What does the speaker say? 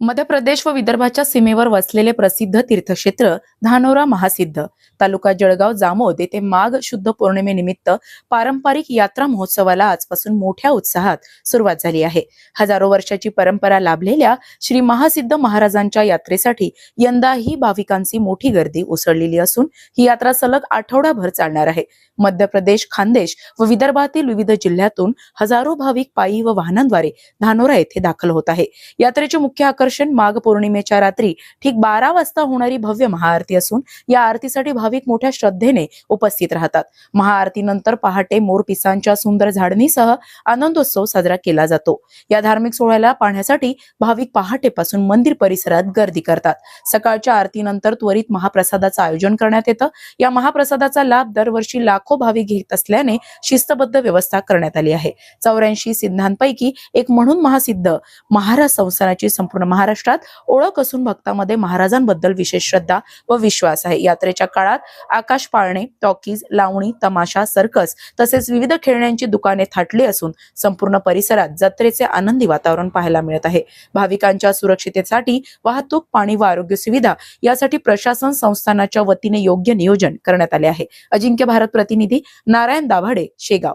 मध्य प्रदेश व विदर्भाच्या सीमेवर वसलेले प्रसिद्ध तीर्थक्षेत्र धानोरा महासिद्ध. तालुका जळगाव जामोद येथे माघ शुद्ध पौर्णिमेनिमित्त पारंपरिक यात्रा महोत्सवाला आजपासून मोठ्या उत्साहात सुरुवात झाली आहे. हजारो वर्षाची परंपरा लाभलेल्या श्री महासिद्ध महाराजांच्या यात्रेसाठी यंदाही भाविकांची मोठी गर्दी उसळलेली असून ही यात्रा सलग आठवडाभर चालणार आहे. मध्य प्रदेश खानदेश व विदर्भातील विविध जिल्ह्यातून हजारो भाविक पायी व वाहनांद्वारे धानोरा येथे दाखल होत आहे. यात्रेचे मुख्य आकर्षण माघ पौर्णिमेच्या रात्री ठीक बारा वाजता होणारी भव्य महाआरती असून या आरतीसाठी भाविक मोठ्या श्रद्धेने उपस्थित राहतात. महाआरतीनंतर पहाटे मोरपिसांच्या सुंदर झाडणीसह आनंदोत्सव साजरा केला जातो. या धार्मिक सोहळ्याला पाहण्यासाठी भाविक पहाटेपासून मंदिर परिसरात गर्दी करतात. सकाळच्या आरतीनंतर त्वरित महाप्रसादाचं आयोजन करण्यात येतं. या महाप्रसादाचा लाभ दरवर्षी लाखो भाविक घेत असल्याने शिस्तबद्ध व्यवस्था करण्यात आली आहे. चौऱ्याऐंशी सिद्धांपैकी एक म्हणून महासिद्ध महाराज संस्थानाची संपूर्ण महाराष्ट्रात ओळख असून भक्तामध्ये महाराजांबद्दल विशेष श्रद्धा व विश्वास आहे. यात्रेच्या काळात आकाश पाळणे टॉकीज लावणी तमाशा सर्कस तसेच विविध खेळण्यांची दुकाने थाटली असून संपूर्ण परिसरात जत्रेचे आनंदी वातावरण पाहायला मिळत आहे. भाविकांच्या सुरक्षितेसाठी वाहतूक पाणी व आरोग्य सुविधा यासाठी प्रशासन संस्थानाच्या वतीने योग्य नियोजन करण्यात आले आहे. अजिंक्य भारत प्रतिनिधी नारायण दाभाडे शेगाव.